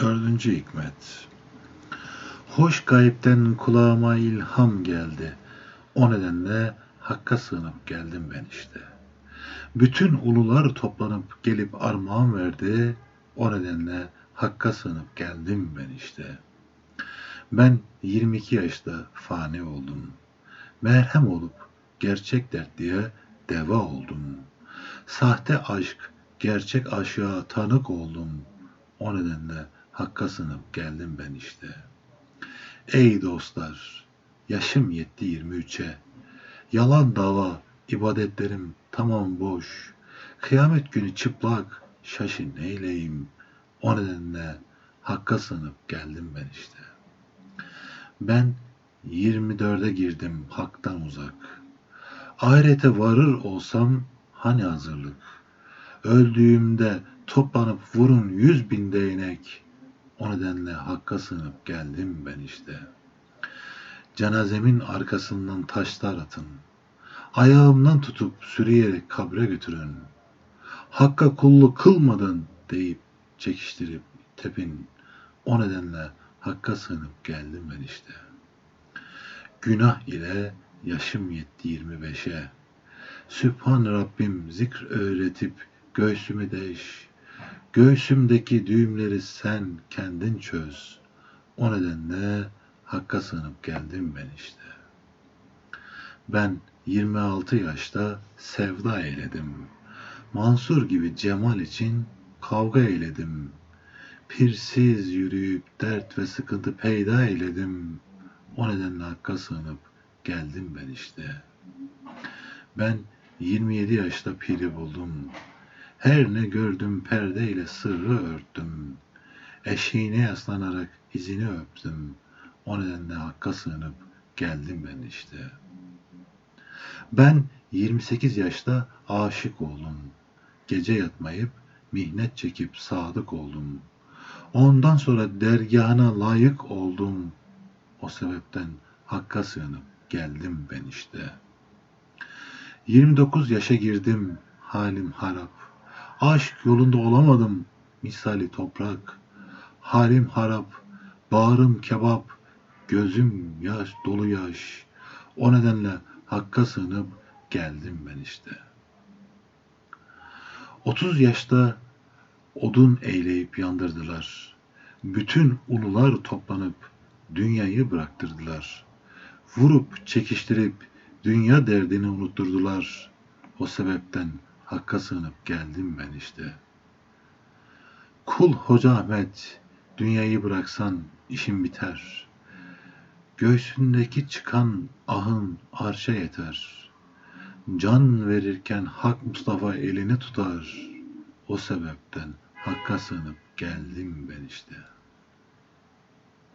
Dördüncü hikmet. Hoş gayipten kulağıma ilham geldi. O nedenle Hakk'a sığınıp geldim ben işte. Bütün ulular toplanıp gelip armağan verdi. O nedenle Hakk'a sığınıp geldim ben işte. Ben 22 yaşta fani oldum. Merhem olup gerçek dert diye deva oldum. Sahte aşk, gerçek aşığa tanık oldum. O nedenle Hakk'a sığınıp geldim ben işte. Ey dostlar, yaşım yetti 23'e. Yalan dava, ibadetlerim tamam boş. Kıyamet günü çıplak, şaşın neyleyim. O nedenle Hakk'a sığınıp geldim ben işte. Ben 24'e girdim haktan uzak. Ahirete varır olsam hani hazırlık. Öldüğümde toplanıp vurun yüz bin değnek. O nedenle Hakk'a sığınıp geldim ben işte. Cenazemin arkasından taşlar atın. Ayağımdan tutup sürüyerek kabre götürün. Hakka kulluk kılmadın deyip çekiştirip tepin. O nedenle Hakk'a sığınıp geldim ben işte. Günah ile yaşım yetti 25'e. Sübhan Rabbim zikr öğretip göğsümü değiş. Göğsümdeki düğümleri sen kendin çöz. O nedenle Hakk'a sığınıp geldim ben işte. Ben 26 yaşta sevda eyledim. Mansur gibi cemal için kavga eyledim. Pirsiz yürüyüp dert ve sıkıntı peyda eyledim. O nedenle Hakk'a sığınıp geldim ben işte. Ben 27 yaşta piri buldum. Her ne gördüm perdeyle sırrı örttüm. Eşiğine yaslanarak izini öptüm. O nedenle Hakk'a sığınıp geldim ben işte. Ben 28 yaşta aşık oldum. Gece yatmayıp mihnet çekip sadık oldum. Ondan sonra dergahına layık oldum. O sebepten Hakk'a sığınıp geldim ben işte. 29 yaşa girdim halim harap. Aşk yolunda olamadım misali toprak. Halim harap, bağrım kebap, gözüm yaş dolu yaş. O nedenle Hakk'a sığınıp geldim ben işte. 30 yaşta odun eyleyip yandırdılar. Bütün ulular toplanıp dünyayı bıraktırdılar. Vurup çekiştirip dünya derdini unutturdular. O sebepten Hakk'a sığınıp geldim ben işte. Kul Hoca Ahmet, dünyayı bıraksan işin biter. Göğsündeki çıkan ahın arşa yeter. Can verirken Hak Mustafa elini tutar. O sebepten Hakk'a sığınıp geldim ben işte.''